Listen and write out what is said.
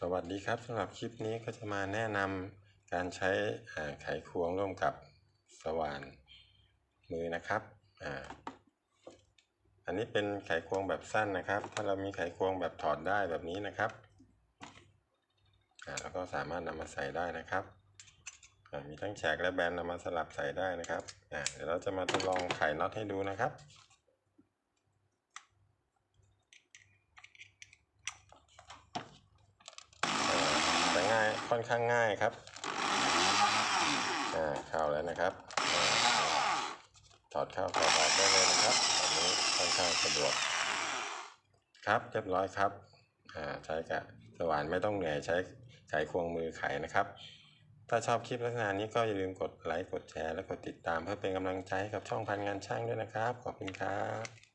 สวัสดีครับสำหรับคลิปนี้ก็จะมาแนะนำการใช้อ่าไขควงร่วมกับสว่านมือนะครับอ่าอันนี้เป็นไขควงแบบสั้นนะครับ ถ้าเรามีไขควงแบบถอดได้แบบนี้นะครับอ่าแล้วก็สามารถนำมาใส่ได้นะครับอ่ามีทั้งแฉกและแบนนำมาสลับใส่ได้นะครับอ่าเดี๋ยวเราจะมาทดลองไขน็อตให้ดูนะครับ แต่ ง่ายค่อนข้างง่ายครับอ่าเข้าแล้วนะครับถอดเข้าถอดออกได้เลยนะครับแบบนี้ค่อนข้างสะดวก ครับเรียบร้อยครับอ่าใช้กับสว่านไม่ต้องเหนื่อยใช้ไขควงมือไขนะครับ ถ้าชอบคลิปลักษณะนี้ก็อย่าลืมกดไลค์กดแชร์และกดติดตามเพื่อเป็นกำลังใจให้กับช่องพันงานช่างด้วยนะครับ ขอบคุณครับ